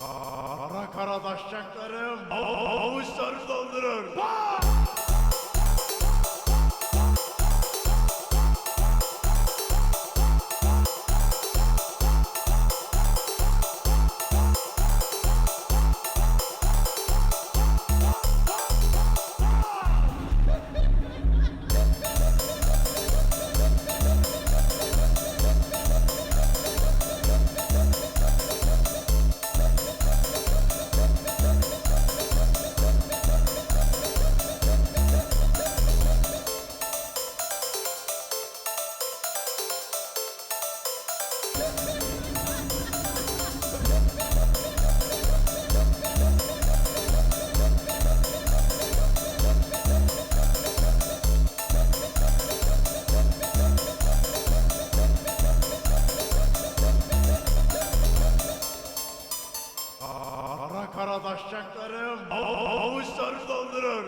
Kara kara taşacaklarım avuçları doldurur. Kara kara taşacaklarım avuçları doldurur.